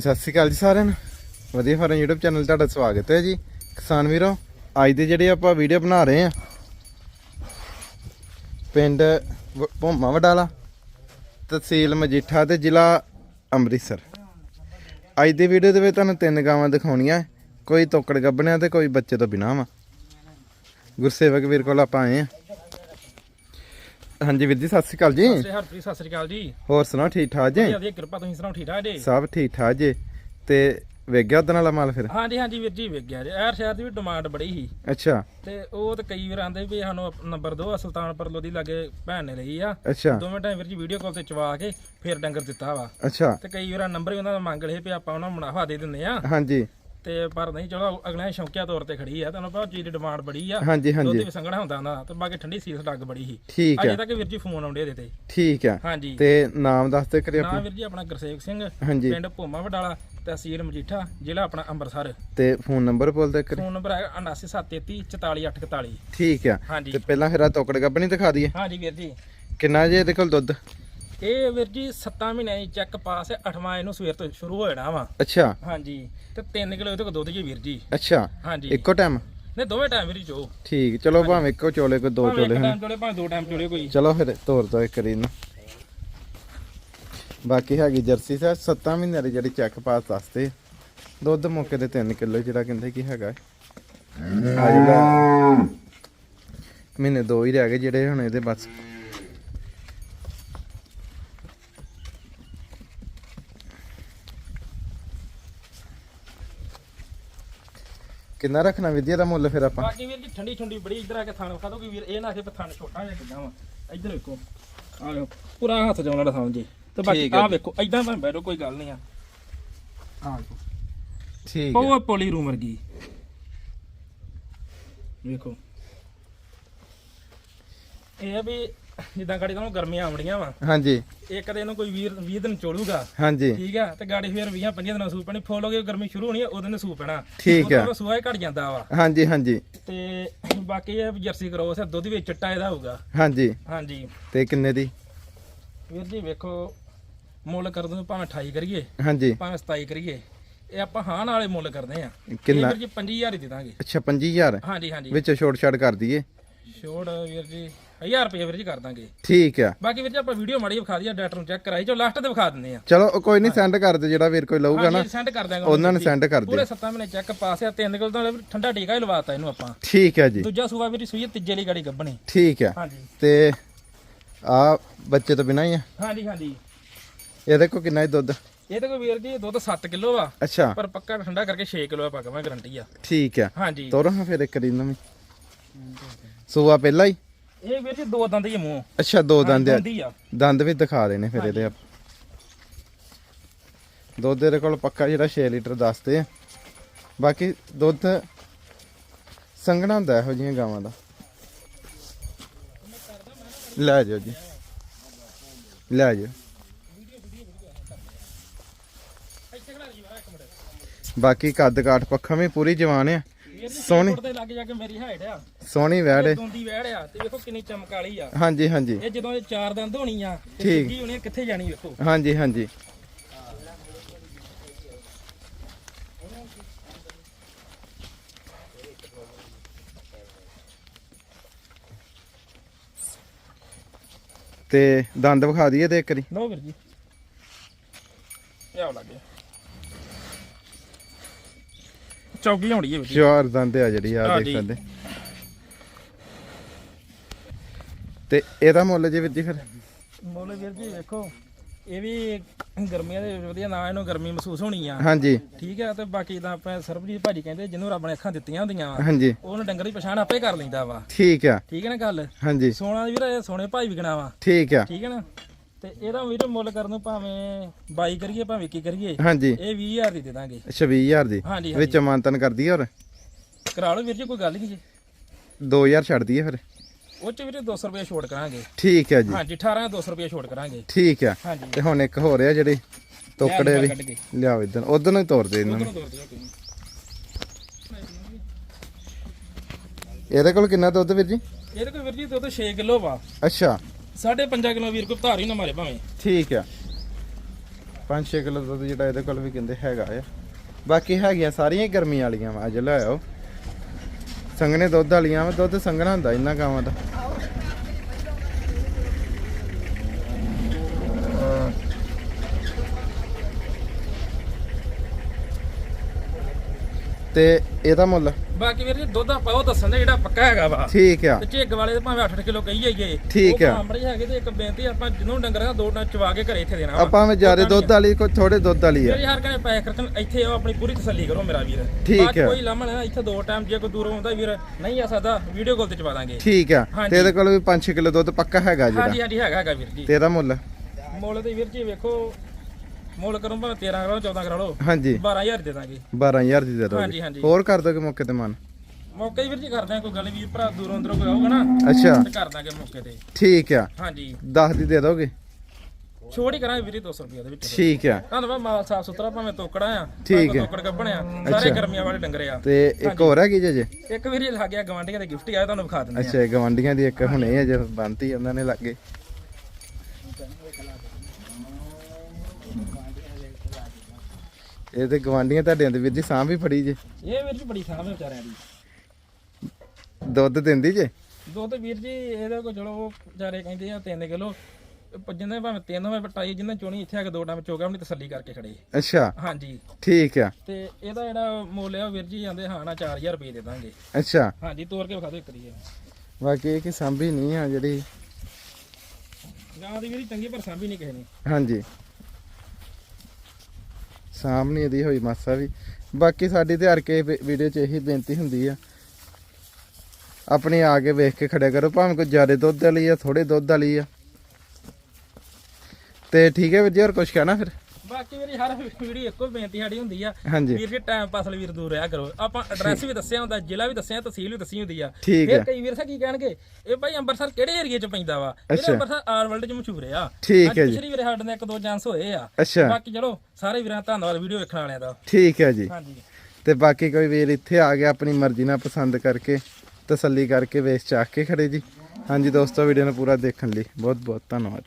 ਸਤਿ ਸ਼੍ਰੀ ਅਕਾਲ ਜੀ ਸਾਰਿਆਂ ਨੂੰ। ਵਧੀਆ ਫਾਰਮ YouTube ਚੈਨਲ ਤੁਹਾਡਾ ਸਵਾਗਤ ਹੈ ਜੀ। ਕਿਸਾਨ ਵੀਰੋ, ਅੱਜ ਦੇ ਜਿਹੜੇ ਆਪਾਂ ਵੀਡੀਓ ਬਣਾ ਰਹੇ ਆ ਪਿੰਡ ਭੋਮਾ ਵਡਾਲਾ, ਤਹਿਸੀਲ ਮਜੀਠਾ ਤੇ ਜ਼ਿਲ੍ਹਾ ਅੰਮ੍ਰਿਤਸਰ। ਅੱਜ ਦੀ ਵੀਡੀਓ ਦੇ ਵਿੱਚ ਤੁਹਾਨੂੰ ਤਿੰਨ ਗਾਵਾਂ ਦਿਖਾਉਣੀਆਂ। ਕੋਈ ਤੋਕੜ ਗੱਬਣਿਆ ਤੇ ਕੋਈ ਬੱਚੇ ਤੋਂ ਬਿਨਾਂ ਵਾ। ਗੁਰਸੇਵਕ ਵੀਰ ਕੋਲ ਆਪਾਂ ਆਏ ਆ ਹਾਂਜੀ ਵੀਰ ਜੀ ਸਤਿ ਸ਼੍ਰੀ ਅਕਾਲ ਜੀ। ਸ੍ਰੀ ਹਰਪ੍ਰੀਤ ਸਤਿ ਸ੍ਰੀ ਅਕਾਲ ਜੀ। ਹੋਰ ਸੁਣਾਓ ਠੀਕ ਠਾਕ ਜੀ? ਵਧੀਆ ਕਿਰਪਾ ਤੁਸੀਂ ਸੁਣਾਓ ਠੀਕ ਠਾਕ ਜੀ? ਸਭ ਠੀਕ ਠਾਕ ਜੀ। ਤੇ ਵੇਖ ਗਿਆ ਵਾਲਾ ਮਾਲ ਫਿਰ? ਹਾਂਜੀ ਹਾਂਜੀ ਵੀਰ ਜੀ ਵੇਖ ਗਿਆ ਜੀ। ਐਰ ਸ਼ਹਿਰ ਦੀ ਵੀ ਡਿਮਾਂਡ ਬੜੀ ਸੀ। ਅੱਛਾ। ਤੇ ਉਹ ਤਾਂ ਕਈ ਵਾਰ ਆਂਦੇ ਵੀ ਸਾਨੂੰ ਨੰਬਰ ਦਿਓ ਸੁਲਤਾਨਪੁਰ ਲੋਧੀ ਲਾਗੇ ਭੈਣ ਨੇ ਲਈ ਆ। ਅੱਛਾ। ਦੋਵੇਂ ਟਾਈਮ ਵੀਰ ਜੀ ਵੀਡੀਓ ਕਾਲ ਤੇ ਚਵਾ ਕੇ ਫਿਰ ਡੰਗਰ ਦਿੱਤਾ ਵਾ। ਅੱਛਾ। ਤੇ ਕਈ ਵਾਰ ਨੰਬਰ ਵੀ ਉਹਨਾਂ ਦਾ ਮੰਗ ਲਏ ਵੀ ਆਪਾਂ ਉਹਨਾਂ ਨੂੰ ਮੁਨਾਫਾ ਦੇ ਦਿੰਦੇ ਆ। ਹਾਂਜੀ। ਤੇ ਪਰ ਨਹੀਂ ਚਲੋ ਅਗਲੇ ਸ਼ੌਂਕਿਆ ਤੌਰ ਤੇ ਖੜੀ ਆ ਤੁਹਾਨੂੰ ਪਤਾ ਚੀਜ਼ ਦੀ ਡਿਮਾਂਡ ਬੜੀ ਆ ਹਾਂਜੀ ਦੁੱਧ ਹਾਂਜੀ। ਵੀ ਸੰਘਣਾ ਹੁੰਦਾ ਨਾ ਤੇ ਬਾਕੀ ਠੰਡੀ ਸੀਸ ਲੱਗ ਬੜੀ ਸੀ। ਠੀਕ ਅਜੇ ਤੱਕ ਵੀਰ ਜੀ ਫੋਨ ਆਉਂਦੇ ਇਹਦੇ ਤੇ। ਠੀਕ ਹੈ ਹਾਂਜੀ। ਤੇ ਨਾਮ ਦੱਸ ਦੇ ਕਰੀ ਨਾਮ ਆਪਣਾ। ਵੀਰ ਜੀ ਆਪਣਾ ਗੁਰਸੇਵਕ ਸਿੰਘ ਪਿੰਡ ਭੋਮਾ ਵਡਾਲਾ ਤਹਿਸੀਲ ਮਜੀਠਾ ਜ਼ਿਲ੍ਹਾ ਆਪਣਾ ਅੰਮ੍ਰਿਤਸਰ। ਤੇ ਫੋਨ ਨੰਬਰ ਬੋਲ ਦੇ ਕਰੀ ਫੋਨ ਨੰਬਰ ਹੈ 79733 44841 ਠੀਕ ਹਾਂਜੀ। ਤੇ ਪਹਿਲਾਂ ਫਿਰ ਆ ਤੋਕੜ ਗੱਬਣੀ ਦਿਖਾ ਦਈਏ। ਹਾਂਜੀ ਵੀਰ ਜੀ। ਕਿੰਨਾ ਜੇ ਇਹਦੇ ਕੋਲ ਦੁੱਧ? ਇਹ ਵੀਰ ਜੀ 7 ਮਹੀਨਿਆਂ ਦੀ ਚੈੱਕ ਪਾਸ ਹੈ 8ਵਾਂ ਇਹਨੂੰ ਸਵੇਰ ਤੋਂ ਸ਼ੁਰੂ ਹੋ ਜਾਣਾ ਵਾ। ਅੱਛਾ। ਹਾਂਜੀ। ਤੇ 3 ਕਿਲੋ ਕੋਲ ਦੁੱਧ ਜੀ ਵੀਰ ਜੀ। ਅੱਛਾ। ਹਾਂਜੀ। ਇੱਕੋ ਟਾਈਮ ਨਹੀਂ ਦੋਵੇਂ ਟਾਈਮ ਵੀਰ ਜੀ ਠੀਕ ਚਲੋ ਭਾਵੇਂ ਇੱਕੋ ਚੋਲੇ ਕੋਈ ਦੋ ਚੋਲੇ ਹਨ। ਚੋਲੇ ਭਾਵੇਂ ਦੋ ਟਾਈਮ ਚੋਲੇ ਕੋਈ। ਚਲੋ ਫਿਰ ਤੋਰ ਦੋ ਇੱਕ ਰੀ ਨੂੰ ਬਾਕੀ ਹੈਗੀ ਜਰਸੀ ਸਾ 7 ਮਹੀਨਿਆਂ ਦੀ ਜਿਹੜੀ ਚੈੱਕ ਪਾਸ ਦੱਸਦੇ। ਦੁੱਧ ਮੌਕੇ ਤੇ 3 ਕਿਲੋ ਜਿਹੜਾ ਕਹਿੰਦੇ ਕੀ ਹੈਗਾ। ਆ ਜਿਹੜਾ ਮਹੀਨੇ ਦੋ ਹੀ ਰਹਿ ਗਏ ਜਿਹੜੇ ਹੁਣ ਇਹਦੇ ਬਸ। ਕਿੰਨਾ ਰੱਖਣਾ ਵਿਦਿਆ ਦਾ ਮੁੱਲ ਫਿਰ ਆਪਾਂ? ਬਾਕੀ ਵੀਰ ਜੀ ਠੰਡੀ ਠੰਡੀ ਬੜੀ ਇੱਧਰ ਆ ਕੇ ਥਾਣ ਖਾ ਕਿ ਵੀਰ ਇਹ ਨਾ ਕਿ ਥਾਣ ਛੋਟਾ ਜਿਹਾ ਕਿਦਾਂ ਵਾ। ਇੱਧਰ ਵੇਖੋ ਆ ਲਓ ਪੂਰਾ ਹੱਥ ਜਾਉਣ ਵਾਲਾ ਥਾਂ ਜੀ। ਤੇ ਬਾਕੀ ਠੀਕ ਹੈ ਆ ਜੀ। ਵੇਖੋ ਇਦਾਂ ਭਾਵੇਂ ਬੈਠੋ ਕੋਈ ਗੱਲ ਨਹੀਂ ਆ। ਆ ਵੇਖੋ। ਠੀਕ ਹੈ। ਪੋਲੀ ਰੂਮ ਵਰਗੀ। ਵੇਖੋ ਇਹ ਆ ਵੀ ਜਿੱਦਾਂ ਗਾੜੀ ਤੋਂ ਗਰਮੀਆਂ ਆਉਣੀਆਂ ਵਾ। ਹਾਂਜੀ। ਇੱਕ ਦਿਨ ਕੋਈ 20 20 ਦਿਨ ਚੋਲੂਗਾ। ਹਾਂਜੀ। ਠੀਕ ਆ? ਤੇ ਗਾੜੀ ਫਿਰ 20 25 ਦਿਨਾਂ ਸੂਪ ਪੈਣੀ ਫੁੱਲ ਹੋ ਗਈ ਗਰਮੀ ਸ਼ੁਰੂ ਹੋਣੀ ਆ ਉਦੋਂ ਨੇ ਸੂਪ ਪੈਣਾ। ਠੀਕ ਆ। ਸੂਆ ਹੀ ਘਟ ਜਾਂਦਾ ਵਾ। ਹਾਂਜੀ ਹਾਂਜੀ। ਤੇ ਬਾਕੀ ਇਹ ਜਰਸੀ ਕਰੋਸ ਆ ਦੁੱਧ ਵੀ ਚਿੱਟਾ ਇਹਦਾ ਹੋਊਗਾ। ਹਾਂਜੀ। ਹਾਂਜੀ। ਤੇ ਕਿੰਨੇ ਦੀ? ਵੀਰ ਜੀ ਵੇਖੋ ਮੁੱਲ ਕਰ ਦੋ ਭਾਵੇਂ 28 ਕਰੀਏ। ਹਾਂਜੀ। ਭਾਵੇਂ 27 ਕਰੀਏ। ਇਹ ਆਪਾਂ ਹਾਂ ਨਾਲੇ ਮੁੱਲ ਕਰਦੇ ਆ। ਕਿੰਨਾ? ਵੀਰ ਜੀ 25000 ਹੀ ਦੇ ਦਾਂਗੇ। ਅੱਛਾ 25000 ਹਾਂਜੀ ਹਾਂਜੀ। ਵਿੱਚ ਛੋਟ ਛਾੜ ਕਰ ਦਈਏ। ਛੋੜ ਵੀਰ ਜੀ 1000 ਰੁਪਏ ਵੀਰ ਜੀ ਕਰ ਦਾਂਗੇ। ਠੀਕ ਆ। ਬਾਕੀ ਵੀਰ ਜੀ ਆਪਾਂ ਵੀਡੀਓ ਮਾੜੀ ਵਿਖਾ ਦਈਏ ਡਾਕਟਰ ਨੂੰ ਚੈੱਕ ਕਰਾਈ ਜੋ ਲਾਸਟ ਤੇ ਵਿਖਾ ਦਿੰਦੇ ਆ। ਚਲੋ ਉਹ ਕੋਈ ਨਹੀਂ ਸੈਂਡ ਕਰ ਦੇ ਜਿਹੜਾ ਵੀਰ ਕੋਈ ਲਊਗਾ ਨਾ। ਸੈਂਡ ਕਰ ਦਾਂਗੇ ਉਹਨਾਂ ਨੂੰ send ਕਰ ਦਿਓ। ਪੂਰੇ 7 ਮਹੀਨੇ ਚੈੱਕ ਪਾਸ ਆ ਤਿੰਨ ਕਿਲੋ ਦਾ ਠੰਡਾ ਟੀਕਾ ਹੀ ਲਵਾਤਾ ਇਹਨੂੰ ਆਪਾਂ। ਠੀਕ ਹੈ ਜੀ। ਦੂਜਾ ਸੂਆ ਵੀਰ ਸੂਈ ਆ, ਤੀਜੇ ਲਈ ਗਾੜੀ ਗੱਬਣੀ ਠੀਕ ਆ। ਹਾਂਜੀ। ਤੇ ਆ ਬੱਚੇ ਤੋਂ ਬਿਨਾਂ ਹੀ ਆ? ਹਾਂਜੀ ਹਾਂਜੀ। ਇਹਦੇ ਕੋ ਕਿੰਨਾ ਹੀ ਦੁੱਧ। ਇਹ ਤਾਂ ਕੋਈ ਵੀਰ ਜੀ ਦੁੱਧ 7 ਕਿਲੋ ਆ। ਅੱਛਾ। ਪਰ ਪੱਕਾ ਠੰਡਾ ਕਰਕੇ 6 ਕਿਲੋ ਆ ਪੱਕਾ ਗਰੰਟੀ ਆ। ਠੀਕ ਆ। ਹਾਂਜੀ। ਤੋਰ ਫਿਰ ਇੱਕ ਦਿਨ ਵੀ। ਸੂਆ ਪਹਿਲਾਂ ਹੀ? ਇਹ ਵੀਰ ਜੀ ਦੋ ਦੰਦ ਹੀ ਮੂੰਹ। ਅੱਛਾ ਦੋ ਦੰਦ ਆ। ਦੰਦੀ ਆ। ਦੰਦ ਵੀ ਦਿਖਾ ਦੇਣੇ ਫਿਰ ਇਹਦੇ ਆਪ। ਦੁੱਧ ਇਹਦੇ ਕੋਲ ਪੱਕਾ ਜਿਹੜਾ 6 ਲੀਟਰ ਦੱਸਦੇ ਆ। ਬਾਕੀ ਦੁੱਧ ਸੰਘਣਾ ਹੁੰਦਾ ਇਹੋ ਜਿਹੀਆਂ ਗਾਵਾਂ ਦਾ। ਲੈ ਜਾਓ ਜੀ। ਲੈ ਜਾਓ। ਬਾਕੀ ਕੱਦ ਕਾਠ ਪੱਖਾ ਵੀ ਪੂਰੀ ਜਵਾਨ ਆ। ਵੀਰ ਜੀ ਸੋਹਣੀ। ਦੇ ਲੱਗ ਜਾ ਕੇ ਮੇਰੀ ਹਾਈਟ ਆ। ਸੋਹਣੀ ਵੈੜ ਏ। ਦੁੰਦੀ ਵਹਿੜ ਆ ਤੇ ਵੇਖੋ ਕਿੰਨੀ ਚਮਕ ਵਾਲੀ ਆ। ਹਾਂਜੀ ਹਾਂਜੀ। ਇਹ ਜਦੋਂ ਇਹ ਚਾਰ ਦੰਦ ਹੋਣੀ ਆ ਤੇ ਠੀਕ। ਦੂਜੀ ਹੋਣੀ ਆ, ਕਿੱਥੇ ਜਾਣੀ ਵੇਖੋ। ਹਾਂਜੀ ਹਾਂਜੀ। ਤੇ ਦੰਦ ਵਿਖਾ ਦਈਏ ਤੇ ਇੱਕ ਵਾਰੀ। ਲਓ ਵੀਰ ਜੀ। ਇਹ ਆ ਲੱਗੇ। ਚੌਕੀ ਹੋਣੀ ਹੈ ਵੀਰ ਚਾਰ ਦੰਦ ਆ ਜਿਹੜੀ ਆ ਦੇਖ। ਸਕਦੇ। ਤੇ ਇਹਦਾ ਮੁੱਲ ਜੀ ਵੀਰ ਜੀ ਫਿਰ? ਮੁੱਲ ਵੀਰ ਜੀ ਵੇਖੋ ਇਹ ਵੀ ਗਰਮੀਆਂ ਦੇ ਵਧੀਆ ਨਾ ਇਹਨੂੰ ਗਰਮੀ ਮਹਿਸੂਸ ਹੋਣੀ ਆ। ਹਾਂਜੀ। ਠੀਕ ਆ ਤੇ ਬਾਕੀ ਤਾਂ ਆਪਾਂ ਸਰਬਜੀਤ ਭਾਜੀ ਕਹਿੰਦੇ ਜਿਹਨੂੰ ਰੱਬ ਨੇ ਅੱਖਾਂ ਦਿੱਤੀਆਂ ਹੁੰਦੀਆਂ ਵਾ ਹਾਂਜੀ। ਉਹਨੂੰ ਡੰਗਰ ਦੀ ਪਛਾਣ ਆਪੇ ਕਰ ਲੈਂਦਾ ਵਾ। ਠੀਕ ਆ। ਠੀਕ ਹੈ ਨਾ ਗੱਲ? ਹਾਂਜੀ। ਸੋਨਾ ਵੀਰ ਇਹ ਸੋਨੇ ਭਾਈ ਵਿਕਣਾ ਵਾ। ਠੀਕ ਆ। ਠੀਕ ਹੈ ਨਾ? ਤੇ ਇਹਦਾ ਵੀਰ ਮੁੱਲ ਕਰਨ ਨੂੰ ਭਾਵੇਂ 22 ਕਰੀਏ ਭਾਵੇਂ 21 ਕਰੀਏ ਹਾਂਜੀ। ਇਹ 20000 ਦੀ ਦੇ ਦਾਂਗੇ। 26000 ਦੀ। ਹਾਂਜੀ ਵਿੱਚ ਮਾਨਤਨ ਕਰਦੀ ਹੋਰ? ਕਰਾ ਲਓ ਵੀਰ ਜੀ ਕੋਈ ਗੱਲ ਨਹੀਂ ਜੀ। 2000 ਛੱਡ ਦਈਏ ਫਿਰ। ਉਹ ਚ ਵੀਰੇ 200 ਰੁਪਏ ਛੋਟ ਕਰਾਂਗੇ। ਠੀਕ ਹੈ ਜੀ। ਹਾਂਜੀ 18 200 ਰੁਪਏ ਛੋਟ ਕਰਾਂਗੇ। ਠੀਕ ਆ। ਹਾਂਜੀ। ਤੇ ਹੁਣ ਇੱਕ ਹੋ ਰਿਹਾ ਜਿਹੜੀ ਤੋਕੜੇ ਕੇ। ਲਿਆਓ ਇਧਰ। ਉਧਰ ਨੂੰ ਹੀ ਤੋਰ ਦੇ ਇਹਨਾਂ ਨੂੰ। ਇਹਦੇ ਕੋਲ ਕਿੰਨਾ ਦੁੱਧ ਵੀਰ ਜੀ? ਇਹਦੇ ਕੋਈ ਵੀਰ ਜੀ ਦੁੱਧ 6 ਕਿਲੋ ਵਾ। ਅੱਛਾ। 5.5 ਕਿਲੋ ਵੀਰ ਕੋਈ ਧਾਰ ਹੀ ਨਾ ਮਾਰੇ ਭਾਵੇਂ। ਠੀਕ ਆ। 5-6 ਕਿਲੋ ਦੁੱਧ ਜਿਹੜਾ ਇਹਦੇ ਕੋਲ ਵੀ ਕਹਿੰਦੇ ਹੈਗਾ ਆ। ਬਾਕੀ ਹੈਗੀਆਂ ਸਾਰੀਆਂ ਹੀ ਗਰਮੀ ਵਾਲੀਆਂ ਵਾ, ਅੱਜ ਲੈ ਆਓ। ਸੰਘਣੇ ਦੁੱਧ ਵਾਲੀਆਂ ਵਾ, ਦੁੱਧ ਸੰਘਣਾ ਹੁੰਦਾ ਇਹਨਾਂ ਗਾਵਾਂ ਦਾ। ਤੇ ਇਹਦਾ ਮੁੱਲ? ਬਾਕੀ ਵੀਰ ਜੀ ਦੁੱਧ ਆਪਾਂ ਉਹ ਦੱਸਣ ਦੇ ਜਿਹੜਾ ਪੱਕਾ ਹੈਗਾ ਵਾ। ਠੀਕ ਆ। ਤੇ ਝਿੱਗ ਵਾਲੇ ਦੇ ਭਾਵੇਂ 8 ਕਿਲੋ ਕਹੀ ਜਾਈਏ। ਠੀਕ ਆ। ਆਮਰੇ ਹੈਗੇ ਤੇ ਇੱਕ ਬੇਨਤੀ ਆਪਾਂ ਜਿਹਨੂੰ ਡੰਗਰਾਂ ਦਾ ਦੋ ਟਾਂ ਚਵਾ ਕੇ ਘਰੇ ਇੱਥੇ ਦੇਣਾ। ਆਪਾਂ ਵਿੱਚ ਜ਼ਿਆਦਾ ਦੁੱਧ ਵਾਲੀ ਕੋਈ ਥੋੜੇ ਦੁੱਧ ਵਾਲੀ ਆ। ਹਰ ਕਨੇ ਪੈਸੇ ਖਰਚਣ ਇੱਥੇ ਆਓ ਆਪਣੀ ਪੂਰੀ ਤਸੱਲੀ ਕਰੋ ਮੇਰਾ ਵੀਰ। ਠੀਕ ਆ। ਕੋਈ ਲਾਮਣ ਹੈ ਇੱਥੇ ਦੋ ਟਾਈਮ ਜੇ ਕੋਈ ਦੂਰੋਂ ਆਉਂਦਾ ਵੀਰ ਨਹੀਂ ਆ ਸਕਦਾ ਵੀਡੀਓ ਕਾਲ ਤੇ ਚਵਾ ਦਾਂਗੇ। ਠੀਕ ਆ। ਤੇ ਇਹਦੇ ਕੋਲ ਵੀ 5-6 ਕਿਲੋ ਦੁੱਧ ਪੱਕਾ ਹੈਗਾ ਜਿਹੜਾ। ਹਾਂਜੀ ਹਾਂਜੀ ਹੈਗਾ ਹੈਗਾ ਵੀਰ ਜੀ। ਤੇ ਇਹਦਾ ਮੁੱਲ? ਮੁੱਲ ਤੇ ਵੀਰ ਜੀ ਵੇਖੋ ਮੁੱਲ ਕਰੂੰ ਭਾਵੇਂ 13 ਕਰਾ ਲਓ 14 ਕਰਾ ਲਓ। ਹਾਂਜੀ। 12000 ਦੇ ਦਾਂਗੇ। 12000 ਦੀ ਦੇ ਹਾਂਜੀ, ਦੋਗੇ। ਹਾਂਜੀ। ਹੋਰ ਕਰ ਦੋਗੇ ਮੌਕੇ ਤੇ ਮਨ? ਮੌਕੇ ਹੀ ਵੀਰ ਜੀ ਕਰਦੇ ਆ ਕੋਈ ਗੱਲ ਵੀਰ ਭਰਾ ਦੂਰੋਂ ਅੰਦਰੋਂ ਕੋਈ ਆਊਗਾ ਨਾ ਅੱਛਾ। ਤੇ ਕਰ ਦਾਂਗੇ ਮੌਕੇ ਤੇ। ਠੀਕ ਆ। ਹਾਂਜੀ। 10 ਦੀ ਦੇ ਦੋਗੇ? ਛੋੜ ਹੀ ਕਰਾਂਗੇ ਵੀਰ ਜੀ 200 ਰੁਪਏ ਦੇ ਵਿੱਚ। ਠੀਕ ਆ। ਤੁਹਾਨੂੰ ਪਤਾ ਮਾਲ ਸਾਫ਼ ਸੁਥਰਾ ਭਾਵੇਂ ਤੋਕੜਾ ਆ ਠੀਕ ਹੈ। ਤੋਕੜ ਗੱਬਣਿਆ ਸਾਰੇ ਗਰਮੀਆਂ ਵਾਲੇ ਡੰਗਰੇ ਆ। ਤੇ ਇੱਕ ਹੋਰ ਹੈਗੀ ਜੇ ਜੇ? ਇੱਕ ਵੀਰ ਲੱਗ ਗਿਆ ਗਵਾਂਢੀਆਂ ਦੇ ਗਿਫਟ ਆਇਆ ਤੁਹਾਨੂੰ ਵਿਖਾ ਦਿੰਦੇ ਆ। ਅੱਛਾ ਗਵਾਂਡੀਆਂ ਦੀ ਇੱਕ ਹੁਣੇ ਅਜੇ ਬੰਤੀ ਉਹਨਾਂ ਨੇ ਲੱਗੇ ਇਹ ਤੇ ਗਵਾਂਡੀਆਂ ਤੁਹਾਡਿਆਂ ਦੇ ਵੀਰ ਜੀ ਸਾਂਭ ਵੀ ਫੜੀ ਜੇ। ਇਹ ਵੀਰ ਜੀ ਬੜੀ ਸਾਂਭ ਹੈ ਵਿਚਾਰਿਆਂ ਦੀ। ਦੁੱਧ ਦਿੰਦੀ ਜੇ? ਦੁੱਧ ਵੀਰ ਜੀ ਇਹਦੇ ਕੋ ਚਲੋ ਵਿਚਾਰੇ ਕਹਿੰਦੇ ਆ 3 ਕਿਲੋ। ਜਿੰਨੇ ਭਾਵੇਂ 3 ਹੋਵੇ ਪਟਾਈ ਜਿੰਨੇ ਚੋਣੀ ਇੱਥੇ ਆ ਕੇ ਦੋ ਟਾਈਮ ਚੋਗਾ ਆਪਣੀ ਤਸੱਲੀ ਕਰਕੇ ਖੜੇ। ਅੱਛਾ। ਹਾਂਜੀ। ਠੀਕ ਆ। ਤੇ ਇਹਦਾ ਜਿਹੜਾ ਮੁੱਲ ਆ ਵੀਰ ਜੀ ਜਾਂਦੇ ਹਾਂ ਨਾ 4000 ਰੁਪਏ ਦੇ ਦਾਂਗੇ। ਅੱਛਾ। ਹਾਂਜੀ ਤੋਰ ਕੇ ਵਿਖਾ ਦਿਓ ਇੱਕ ਵਾਰੀ ਬਾਕੀ ਇਹ ਕਿ ਸਾਂਭੀ ਨਹੀਂ ਆ ਜਿਹੜੀ। ਗਾਂ ਦੀ ਵੀਰ ਚੰਗੀ ਪਰ ਸਾਂਭੀ ਨਹੀਂ ਕਿਸੇ ਨੇ। ਹਾਂਜੀ। ਸਾਹਮਣੇ ਇਹਦੀ ਹੋਈ ਮਾਸਾ ਵੀ। ਬਾਕੀ ਸਾਡੀ ਤੇ ਹਰ ਕੇ ਵੀਡੀਓ 'ਚ ਇਹੀ ਬੇਨਤੀ ਹੁੰਦੀ ਆ। ਆਪਣੀ ਆ ਕੇ ਵੇਖ ਕੇ ਖੜਿਆ ਕਰੋ, ਭਾਵੇਂ ਕੋਈ ਜ਼ਿਆਦਾ ਦੁੱਧ ਵਾਲੀ ਆ ਥੋੜੇ ਦੁੱਧ ਵਾਲੀ ਆ। ਤੇ ਠੀਕ ਹੈ ਵੀਰ ਜੀ, ਹੋਰ ਕੁਝ ਕਹਿਣਾ ਫਿਰ? ਬਾਕੀ ਜੀ ਹਰ ਵੀਡੀਓ ਇੱਕੋ ਬੇਨਤੀ ਸਾਡੀ ਹੁੰਦੀ ਆ ਹਾਂਜੀ। ਵੀਰ ਜੀ ਟਾਈਮ ਪਾਸ ਲਈ ਵੀਰ ਦੂਰ ਰਿਹਾ ਕਰੋ। ਆਪਾਂ ਐਡਰੈਸ ਵੀ ਦੱਸਿਆ ਹੁੰਦਾ ਜ਼ਿਲ੍ਹਾ ਵੀ ਦੱਸਿਆ ਤਹਿਸੀਲ ਵੀ ਦੱਸੀ ਹੁੰਦੀ ਆ। ਫਿਰ ਕਈ ਵੀਰ ਸਾ ਕੀ ਕਹਿਣਗੇ? ਇਹ ਭਾਈ ਅੰਮ੍ਰਿਤਸਰ ਕਿਹੜੇ ਏਰੀਏ ਚ ਪੈਂਦਾ ਵਾ? ਇਹ। ਅੰਮ੍ਰਿਤਸਰ ਆਲ ਵਰਲਡ ਚ ਮਸ਼ਹੂਰ ਆ। ਠੀਕ ਅੱਜ ਹੈ ਜੀ। ਪਿਛਲੀ ਵੀਰੇ ਸਾਡੇ ਨਾਲ ਇੱਕ ਦੋ ਚਾਂਸ ਹੋਏ ਆ। ਬਾਕੀ ਚਲੋ ਸਾਰੇ ਵੀਰਾਂ ਦਾ ਧੰਨਵਾਦ ਵੀਡੀਓ ਵੇਖਣ ਵਾਲਿਆਂ ਦਾ। ਠੀਕ ਹੈ ਜੀ। ਹਾਂਜੀ। ਤੇ ਬਾਕੀ ਕੋਈ ਵੀਰ ਇੱਥੇ ਆ ਗਿਆ ਆਪਣੀ ਮਰਜ਼ੀ ਨਾਲ ਪਸੰਦ ਕਰਕੇ ਤਸੱਲੀ ਕਰਕੇ ਵੇਚ ਚਾਕ ਕੇ ਖੜੇ ਜੀ। ਹਾਂਜੀ ਦੋਸਤੋ ਵੀਡੀਓ ਨੂੰ ਪੂਰਾ ਦੇਖਣ ਲਈ ਬਹੁਤ ਬਹੁਤ ਧੰਨਵਾਦ